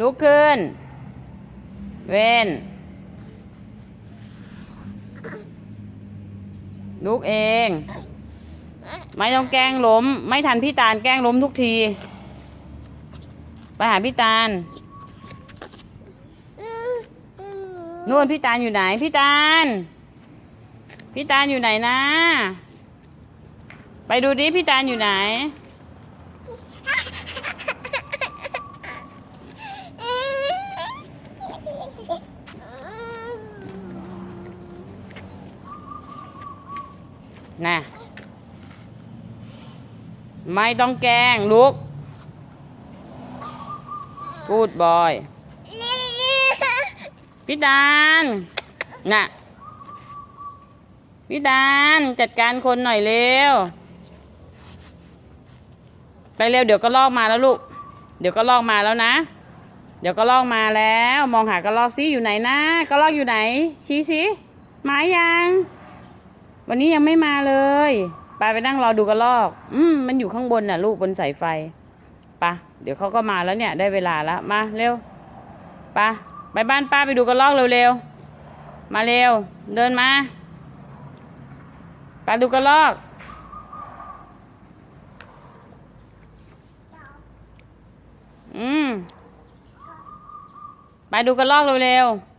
ลุกขึ้น เวนลุกเอง ไม่ต้องแกล้งล้ม ไม่ทันพี่ตาลแกล้งล้มทุกที ไปหาพี่ตาลนู่นพี่ตาลอยู่ไหน พี่ตาล พี่ตาลอยู่ไหนนะ ไปดูดิพี่ตาลอยู่ไหน น่ะไม่ต้องแกล้งลุกพูดบอยพี่ตาลน่ะพี่ตาลจัดการคนหน่อยเร็ว ไปเร็วเดี๋ยวก็ลอกมาแล้วลูก เดี๋ยวก็ลอกมาแล้วนะ เดี๋ยวก็ลอกมาแล้ว มองหากระลอกซิอยู่ไหนนะกระลอกอยู่ไหน ชี้สิมายัง วันนี้ยังไม่มาเลยไปไปนั่งรอดูกระลอก อืมมันอยู่ข้างบนน่ะ ลูกบนสายไฟปะเดี๋ยวเขาก็มาแล้วเนี่ย ได้เวลาแล้วมาเร็วปะไปบ้านป้าไปดูกระลอกเร็วๆมาเร็ว เดินมาไปดูกระลอกอืมไปดูกระลอกเร็วๆ